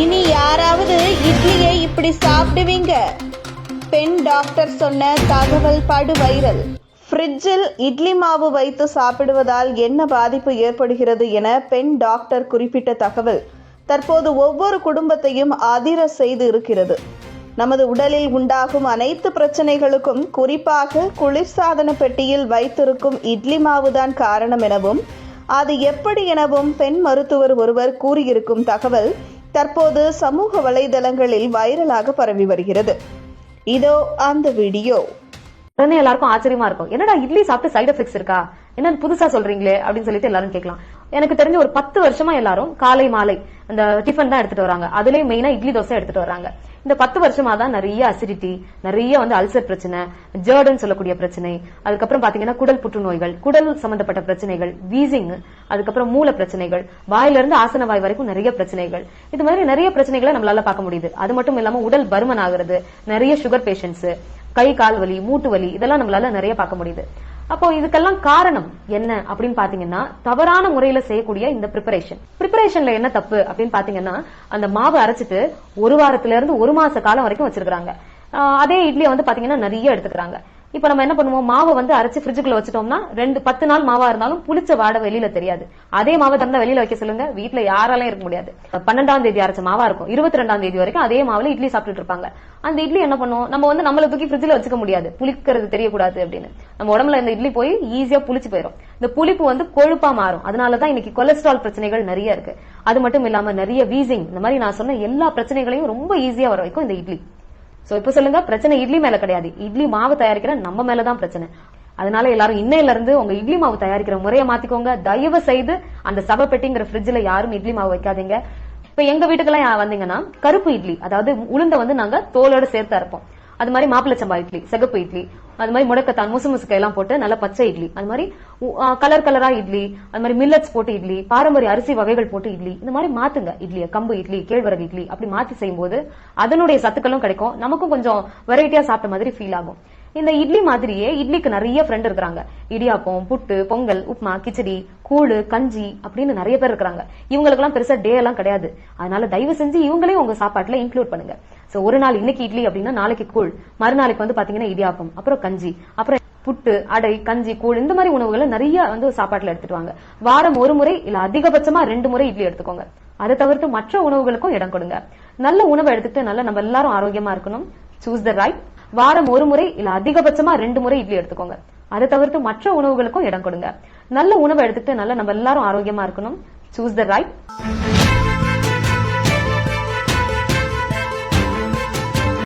இனி யாராவது இட்லியை இப்படி சாப்பிடுவீங்க? பெண் டாக்டர் சொன்ன தகவல் படு வைரல். ஃப்ரிட்ஜில் இட்லி மாவு வைத்து சாப்பிடுவதால் என்ன பாதிப்பு ஏற்படுகிறது என பெண் டாக்டர் குறிப்பிட்ட தகவல். தற்போது ஒவ்வொரு குடும்பத்தையும் அதிர செய்து இருக்கிறது. நமது உடலில் உண்டாகும் அனைத்து பிரச்சனைகளுக்கும் குறிப்பாக குளிர்சாதன பெட்டியில் வைத்திருக்கும் இட்லி மாவுதான் காரணம் எனவும் அது எப்படி எனவும் பெண் மருத்துவர் ஒருவர் கூறியிருக்கும் தகவல் தற்போது சமூக வலைதளங்களில் வைரலாக பரவி வருகிறது. இதோ அந்த வீடியோ. உடனே எல்லாருக்கும் ஆச்சரியமா இருக்கும். என்னடா இட்லி சாப்பிட்டு சைடு எஃபெக்ட்ஸ் இருக்கா? என்ன புதுசா சொல்றீங்களே அப்படின்னு சொல்லிட்டு எல்லாரும் கேட்கலாம். எனக்கு தெரிஞ்ச ஒரு பத்து வருஷமா எல்லாரும் காலை மாலை அந்த டிஃபன் தான் எடுத்துட்டு வராங்க. அதுலயும் மெயினா இட்லி தோசை எடுத்துட்டு வராங்க இந்த பத்து வருஷமா தான் நிறைய அசிடிட்டி நிறைய வந்து அல்சர் பிரச்சனை ஜேர்டன் சொல்லக்கூடிய பிரச்சனை அதுக்கப்புறம் பாத்தீங்கன்னா குடல் புற்றுநோய்கள் குடல் சம்பந்தப்பட்ட பிரச்சனைகள் வீசிங் அதுக்கப்புறம் மூல பிரச்சனைகள் வாயில இருந்து ஆசன வாய் வரைக்கும் நிறைய பிரச்சனைகள். இது மாதிரி நிறைய பிரச்சனைகளை நம்மளால பார்க்க முடியுது. அது மட்டும் இல்லாம உடல் பருமன் ஆகுறது நிறைய சுகர் பேஷண்ட்ஸ் கை கால் வலி மூட்டு வலி இதெல்லாம் நம்மளால நிறைய பார்க்க முடியுது. அப்போ இதுக்கெல்லாம் காரணம் என்ன அப்படின்னு பாத்தீங்கன்னா தவறான முறையில செய்யக்கூடிய இந்த ப்ரிப்பரேஷன் ப்ரிப்பரேஷன்ல என்ன தப்பு அப்படின்னு பாத்தீங்கன்னா அந்த மாவு அரைச்சிட்டு ஒரு வாரத்துல இருந்து ஒரு மாச காலம் வரைக்கும் வச்சிருக்காங்க அதே இட்லியை வந்து பாத்தீங்கன்னா நிறைய எடுத்துக்கிறாங்க. இப்ப நம்ம என்ன பண்ணுவோம்? மாவை வந்து அரைச்சு ஃப்ரிட்ஜுக்குள்ள வச்சுட்டோம்னா ரெண்டு பத்து நாள் மாவா இருந்தாலும் புளிச்ச வாடை வெளியில தெரியாது. அதே மாவை திறந்தா வெளியில வைக்க சொல்லுங்க. வீட்டுல யாராலையும் இருக்க முடியாது. பன்னெண்டாம் தேதி அரைச்ச மாவா இருக்கும். இருபத்தி ரெண்டாம் தேதி வரைக்கும் அதே மாவுல இட்லி சாப்பிட்டுட்டு இருப்பாங்க. அந்த இட்லி என்ன பண்ணுவோம்? நம்ம வந்து நம்மள தூக்கி ஃப்ரிட்ஜ்ல வச்சுக்க முடியாது. புளிக்கிறது தெரியக்கூடாது அப்படின்னு. நம்ம உடம்புல இந்த இட்லி போய் ஈஸியா புளிச்சு போயிடும் இந்த புளிப்பு வந்து கொழுப்பா மாறும். அதனாலதான் இன்னைக்கு கொலஸ்ட்ரால் பிரச்சனைகள் நிறைய இருக்கு. அது மட்டும் இல்லாம நிறைய வீசிங் இந்த மாதிரி நான் சொன்ன எல்லா பிரச்சனைகளையும் ரொம்ப ஈஸியா வர வைக்கும் இந்த இட்லி. சோ இப்ப சொல்லுங்க பிரச்சனை இட்லி மேல கிடையாது. இட்லி மாவு தயாரிக்கிற நம்ம மேலதான் பிரச்சனை. அதனால எல்லாரும் இன்னையில இருந்து உங்க இட்லி மாவு தயாரிக்கிற முறையை மாத்திக்கோங்க. தயவு செய்து அந்த சவப்பெட்டிங்கிற ஃப்ரிட்ஜ்ல யாரும் இட்லி மாவு வைக்காதீங்க. இப்ப எங்க வீட்டுக்கெல்லாம் வந்தீங்கன்னா கருப்பு இட்லி அதாவது உளுந்த வந்து நாங்க தோலோட சேர்த்தா இருப்போம் அது மாதிரி மாப்பிளை சம்பா இட்லி சிகப்பு இட்லி. அது மாதிரி முடக்கத்தான் முசு முசுக்கை எல்லாம் போட்டு நல்ல பச்சை இட்லி. அது மாதிரி கலர் கலரா இட்லி அது மாதிரி மில்லட்ஸ் போட்டு இட்லி பாரம்பரிய அரிசி வகைகள் போட்டு இட்லி இந்த மாதிரி மாத்துங்க இட்லியை. கம்பு இட்லி கேழ்வரகு இட்லி அப்படி மாத்தி செய்யும்போது அதனுடைய சத்துக்களும் கிடைக்கும். நமக்கும் கொஞ்சம் வெரைட்டியா சாப்பிட்ட மாதிரி ஃபீல் ஆகும். இந்த இட்லி மாதிரியே இட்லிக்கு நிறைய ஃப்ரெண்ட் இருக்கிறாங்க. இடியாப்பம் புட்டு பொங்கல் உப்மா கிச்சடி கூழு கஞ்சி அப்படின்னு நிறைய பேர் இருக்கிறாங்க. இவங்களுக்கெல்லாம் பெருசா டே எல்லாம் கிடையாது. அதனால தயவு செஞ்சு இவங்களையும் உங்க சாப்பாட்டுல இன்க்ளூட் பண்ணுங்க. சோ ஒரு நாள் இன்னைக்கு இட்லி அப்படின்னா நாளைக்கு கூழ். மறுநாளைக்கு வந்து பாத்தீங்கன்னா இடியாப்பம் அப்புறம் கஞ்சி அப்புறம் புட்டு அடை கஞ்சி கூழ் இந்த மாதிரி உணவுகளை நிறைய வந்து சாப்பாட்டுல எடுத்துட்டு வாங்க. வாரம் ஒரு முறை இல்ல அதிகபட்சமா ரெண்டு முறை இட்லி எடுத்துக்கோங்க. அதை தவிர்த்து மற்ற உணவுகளுக்கும் இடம் கொடுங்க. நல்ல உணவை எடுத்துட்டு நல்ல நம்ம எல்லாரும் ஆரோக்கியமா இருக்கணும். சூஸ் த ரைட் வாரம் ஒரு முறை இல்ல அதிகபட்சமா ரெண்டு முறை இட்லி எடுத்துக்கோங்க. அதை தவிர்த்து மற்ற உணவுகளுக்கும் இடம் கொடுங்க. நல்ல உணவை எடுத்துட்டு நல்ல நம்ம எல்லாரும் ஆரோக்கியமா இருக்கணும். Choose the right